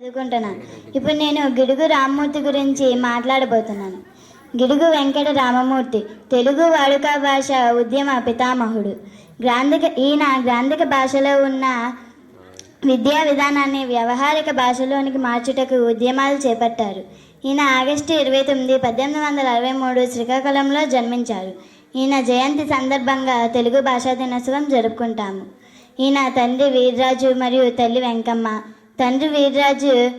చదువుకుంటున్నాను ఇప్పుడు నేను గిడుగు రామ్మూర్తి గురించి మాట్లాడబోతున్నాను. గిడుగు వెంకట రామమూర్తి తెలుగు వాడుక భాష ఉద్యమ పితామహుడు. గ్రాంధిక ఈయన గ్రాంధిక భాషలో ఉన్న విద్యా విధానాన్ని వ్యవహారిక భాషలోనికి మార్చుటకు ఉద్యమాలు చేపట్టారు. ఈయన ఆగస్టు ఇరవై తొమ్మిది పద్దెనిమిది వందల అరవై మూడు శ్రీకాకుళంలో జన్మించారు. ఈయన జయంతి సందర్భంగా తెలుగు భాషా దినోత్సవం జరుపుకుంటాము. ఈయన తండ్రి వీర్రాజు మరియు తల్లి వెంకమ్మ. తండ్రి వీర్రాజు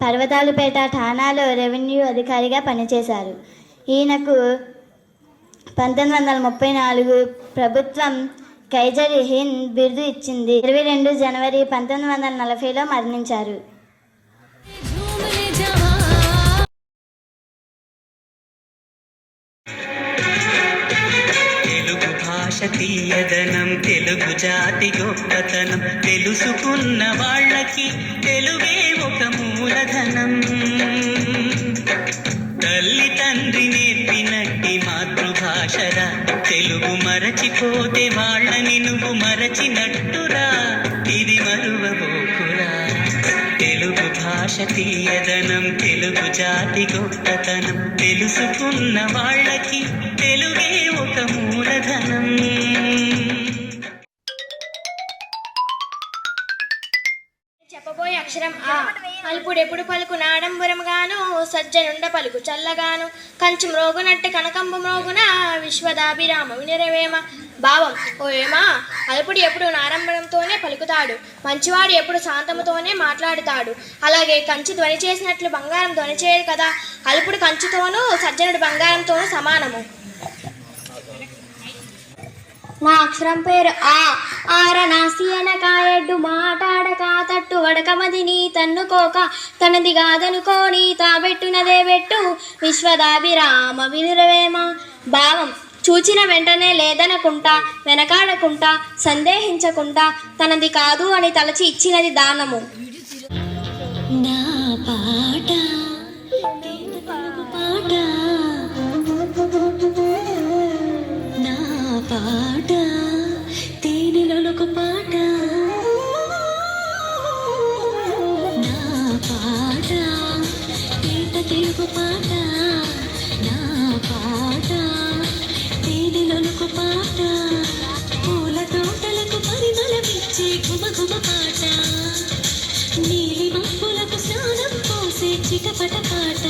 పర్వతాలపేట ఠాణాలో రెవెన్యూ అధికారిగా పనిచేశారు. ఈయనకు పంతొమ్మిది వందల ముప్పై నాలుగు ప్రభుత్వం కైజర్ హింద్ బిరుదు ఇచ్చింది. ఇరవై రెండు జనవరి పంతొమ్మిది వందల నలభైలో మరణించారు. తెలుగు తీయదనం తెలుగు జాతి గొప్పతనం తెలుసుకున్న వాళ్ళకి తెలుగే ఒక మూలధనం. తల్లి తండ్రిని కదరా తెలుగు మరచిపోతే వాళ్ళని నువ్వు మరచినట్టురా. ఇది మరువబోకురా. తెలుగు భాష తీయదనం తెలుగు జాతి గొప్పతనం. తెలుసుకున్న వాళ్ళకి తెలుగే ఒక మూలధనం. చెప్పబోయే అక్షరం ఆ. అల్పుడెప్పుడు పలుకు నాడంబరముగాను సజ్జనుండ పలుకు చల్లగాను. కంచు మ్రోగునట్టు కనకంబు మ్రోగున? విశ్వదాభిరామ. వినిరవేమ భావం. ఓ ఏమా అల్పుడు ఎప్పుడు నారంభరంతోనే పలుకుతాడు. మంచివాడు ఎప్పుడు శాంతముతోనే మాట్లాడుతాడు. అలాగే కంచు ధ్వని చేసినట్లు బంగారం ధ్వని చేయదు కదా? అల్పుడు కంచుతోనూ సజ్జనుడు బంగారంతోనూ సమానము. నా అక్షరం పేరు ఆ. ఆరనాసి అనకాయడ్డు మాటాడక తట్టు వడకమదిని తన్నుకోక తనది కాదనుకోని తాబెట్టునదే పెట్టు విశ్వదాభిరామ వినురవేమ. భావం చూచిన వెంటనే లేదనకుంటా వెనకాడకుంటా సందేహించకుండా తనది కాదు అని తలచి ఇచ్చినది దానము. నా పాట పాట. నా పాట తేనెలొలకు పాట. నా పాట తేట తెలుగు పాట. పాట. నీలి మప్పులకు స్నానం పోసే చిటపట పాట.